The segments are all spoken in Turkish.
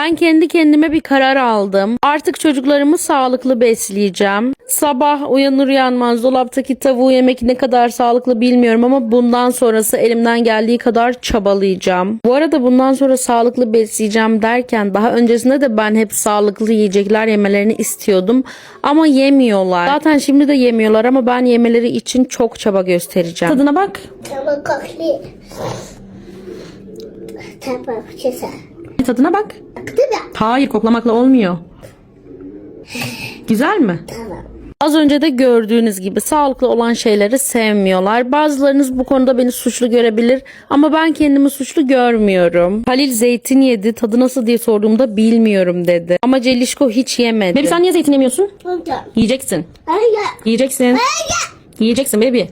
Ben kendi kendime bir karar aldım. Artık çocuklarımı sağlıklı besleyeceğim. Sabah uyanır uyanmaz dolaptaki tavuğu yemek ne kadar sağlıklı bilmiyorum ama bundan sonrası elimden geldiği kadar çabalayacağım. Bu arada bundan sonra sağlıklı besleyeceğim derken daha öncesinde de ben hep sağlıklı yiyecekler yemelerini istiyordum ama yemiyorlar. Zaten şimdi de yemiyorlar ama ben yemeleri için çok çaba göstereceğim. Tadına bak. Tamam kokli. Tamam güzel. Tadına bak. Baktı da. Hayır koklamakla olmuyor. Güzel mi? Tamam. Az önce de gördüğünüz gibi sağlıklı olan şeyleri sevmiyorlar. Bazılarınız bu konuda beni suçlu görebilir ama ben kendimi suçlu görmüyorum. Halil zeytin yedi tadı nasıl diye sorduğumda bilmiyorum dedi. Ama Celişko hiç yemedi. Bebi sen niye zeytin yemiyorsun? Yiyeceksin. Yiyeceksin. Yiyeceksin bebi.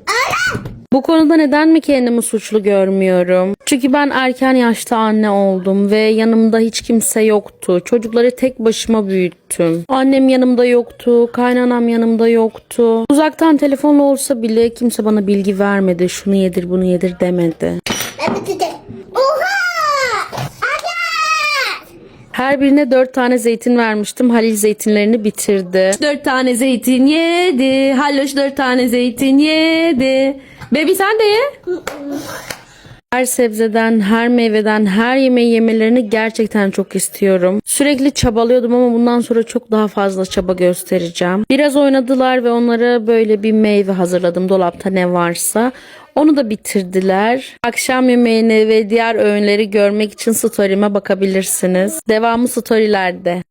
Bu konuda neden mi kendimi suçlu görmüyorum? Çünkü ben erken yaşta anne oldum ve yanımda hiç kimse yoktu. Çocukları tek başıma büyüttüm. Annem yanımda yoktu, kaynanam yanımda yoktu. Uzaktan telefonla olsa bile kimse bana bilgi vermedi. Şunu yedir, bunu yedir demedi. Her birine dört tane zeytin vermiştim. Halil zeytinlerini bitirdi. Dört tane zeytin yedi. Halloş dört tane zeytin yedi. Bebi sen de ye. Her sebzeden, her meyveden, her yemeği yemelerini gerçekten çok istiyorum. Sürekli çabalıyordum ama bundan sonra çok daha fazla çaba göstereceğim. Biraz oynadılar ve onlara böyle bir meyve hazırladım dolapta ne varsa. Onu da bitirdiler. Akşam yemeğini ve diğer öğünleri görmek için story'ime bakabilirsiniz. Devamı storylerde.